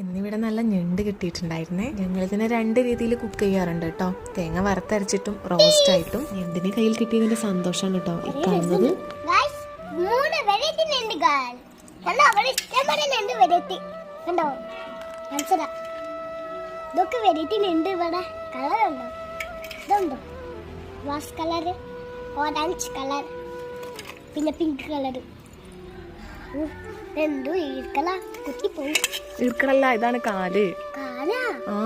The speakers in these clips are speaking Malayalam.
ഇന്നിവിടെ നല്ല ഞണ്ട് കിട്ടിയിട്ടുണ്ടായിരുന്നേ. ഞങ്ങൾ ഇതിനെ രണ്ട് രീതിയിൽ കുക്ക് ചെയ്യാറുണ്ട് കേട്ടോ. തേങ്ങ വറുത്തരച്ചിട്ടും റോസ്റ്റ് ആയിട്ടും. ഞണ്ടിനെ കയ്യിൽ കിട്ടിയതിന്റെ സന്തോഷമാണ് കേട്ടോ. ഈ കാണുന്നത് മൂന്ന് വെറൈറ്റി ഇതൊക്കെ ഉണ്ട് ഇവിടെ. കളർ ഉണ്ടോ? ഇതുണ്ടോ? വാസ് കളർ ഓറഞ്ച് കളർ പിന്നെ പിങ്ക് കളർ എന്തോ ഈർക്കല കുത്തിപ്പോയി ഇടുക്കടല്ല ഇതാണ് കാൽ. ആ.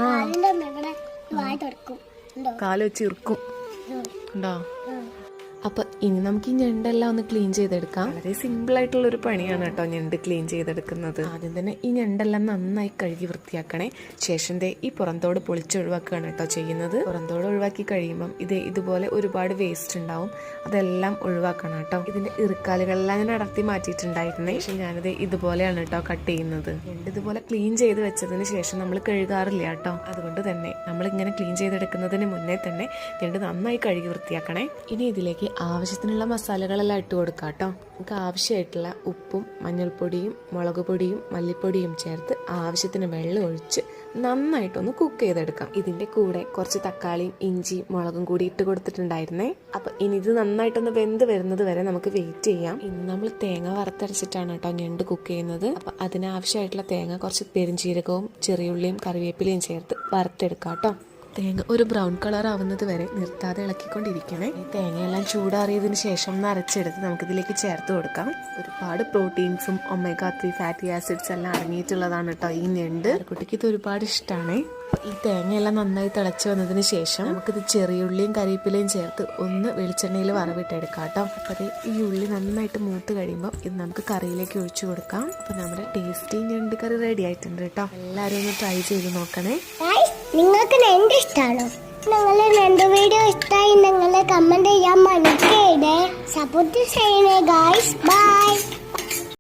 കാൽ വെച്ച് ഇറുക്കും. ഉണ്ടോ ഉം. അപ്പൊ ഇനി നമുക്ക് ഈ ഞണ്ടെല്ലാം ഒന്ന് ക്ലീൻ ചെയ്തെടുക്കാം. വളരെ സിമ്പിൾ ആയിട്ടുള്ള ഒരു പണിയാണ് കേട്ടോ ഞണ്ട് ക്ലീൻ ചെയ്തെടുക്കുന്നത്. ആദ്യം തന്നെ ഈ ഞണ്ടെല്ലാം നന്നായി കഴുകി വൃത്തിയാക്കണേ. ശേഷം ഈ പുറന്തോട് പൊളിച്ചൊഴിവാക്കുകയാണ് കേട്ടോ ചെയ്യുന്നത്. പുറന്തോട് ഒഴിവാക്കി കഴിയുമ്പം ഇത് ഇതുപോലെ ഒരുപാട് വേസ്റ്റ് ഉണ്ടാവും. അതെല്ലാം ഒഴിവാക്കണം കേട്ടോ. ഇതിന്റെ ഇറുക്കാലുകളെല്ലാം ഞാൻ അടർത്തി മാറ്റിയിട്ടുണ്ടായിരുന്നേ. പക്ഷെ ഞാനിത് ഇതുപോലെയാണ് കേട്ടോ കട്ട് ചെയ്യുന്നത്. ഞണ്ട് ഇതുപോലെ ക്ലീൻ ചെയ്ത് വെച്ചതിന് ശേഷം നമ്മൾ കഴുകാറില്ല കേട്ടോ. അതുകൊണ്ട് തന്നെ നമ്മൾ ഇങ്ങനെ ക്ലീൻ ചെയ്തെടുക്കുന്നതിന് മുന്നേ തന്നെ ഞണ്ട് നന്നായി കഴുകി വൃത്തിയാക്കണേ. ഇനി ഇതിലേക്ക് ആവശ്യത്തിനുള്ള മസാലകളെല്ലാം ഇട്ട് കൊടുക്കാം കേട്ടോ. നമുക്ക് ആവശ്യമായിട്ടുള്ള ഉപ്പും മഞ്ഞൾപ്പൊടിയും മുളക് പൊടിയും മല്ലിപ്പൊടിയും ചേർത്ത് ആവശ്യത്തിന് വെള്ളം ഒഴിച്ച് നന്നായിട്ടൊന്ന് കുക്ക് ചെയ്തെടുക്കാം. ഇതിന്റെ കൂടെ കുറച്ച് തക്കാളിയും ഇഞ്ചി മുളകും കൂടി ഇട്ട് കൊടുത്തിട്ടുണ്ടായിരുന്നേ. അപ്പൊ ഇനി ഇത് നന്നായിട്ടൊന്ന് വെന്ത് വരുന്നത് വരെ നമുക്ക് വെയിറ്റ് ചെയ്യാം. ഇന്ന് നമ്മൾ തേങ്ങ വറുത്തരച്ചിട്ടാണ് കേട്ടോ ഞണ്ട് കുക്ക് ചെയ്യുന്നത്. അപ്പൊ അതിനാവശ്യമായിട്ടുള്ള തേങ്ങ കുറച്ച് പെരിഞ്ചീരകവും ചെറിയുള്ളിയും കറിവേപ്പിലയും ചേർത്ത് വറുത്തെടുക്കാം കേട്ടോ. തേങ്ങ ഒരു ബ്രൗൺ കളർ ആവുന്നത് വരെ നിർത്താതെ ഇളക്കിക്കൊണ്ടിരിക്കണേ. ഈ തേങ്ങയെല്ലാം ചൂടാറിയതിന് ശേഷം നരച്ചെടുത്ത് നമുക്കിതിലേക്ക് ചേർത്ത് കൊടുക്കാം. ഒരുപാട് പ്രോട്ടീൻസും ഒമേഗ ത്രീ ഫാറ്റി ആസിഡ്സ് എല്ലാം അടങ്ങിയിട്ടുള്ളതാണ് കേട്ടോ ഈ ഞണ്ട്. കുട്ടിക്ക് ഇത് ഒരുപാട് ഇഷ്ടമാണ് ഈ തേങ്ങയെല്ലാം നന്നായി തിളച്ച് വന്നതിന് ശേഷം നമുക്കിത് ചെറിയുള്ളിയും കരിവേപ്പിലയും ചേർത്ത് ഒന്ന് വെളിച്ചെണ്ണയിൽ വറവിട്ടെടുക്കാം കേട്ടോ. അപ്പോൾ ഈ ഉള്ളി നന്നായിട്ട് മൂത്ത് കഴിയുമ്പോൾ ഇത് നമുക്ക് കറിയിലേക്ക് ഒഴിച്ചു കൊടുക്കാം. അപ്പോൾ നമ്മുടെ ടേസ്റ്റി ഞണ്ട് കറി റെഡി ആയിട്ടുണ്ട് കേട്ടോ. എല്ലാവരും ഒന്ന് ട്രൈ ചെയ്ത് നോക്കണേ. നിങ്ങൾക്ക് ഞണ്ട് ഇഷ്ടമാണോ നിങ്ങൾ രണ്ട് വീഡിയോ ഇഷ്ടമായി നിങ്ങൾ കമന്റ് ചെയ്യാൻ മണിക്കേടെ സപ്പോർട്ട് ചെയ്യണേ ഗായ്സ് ബൈ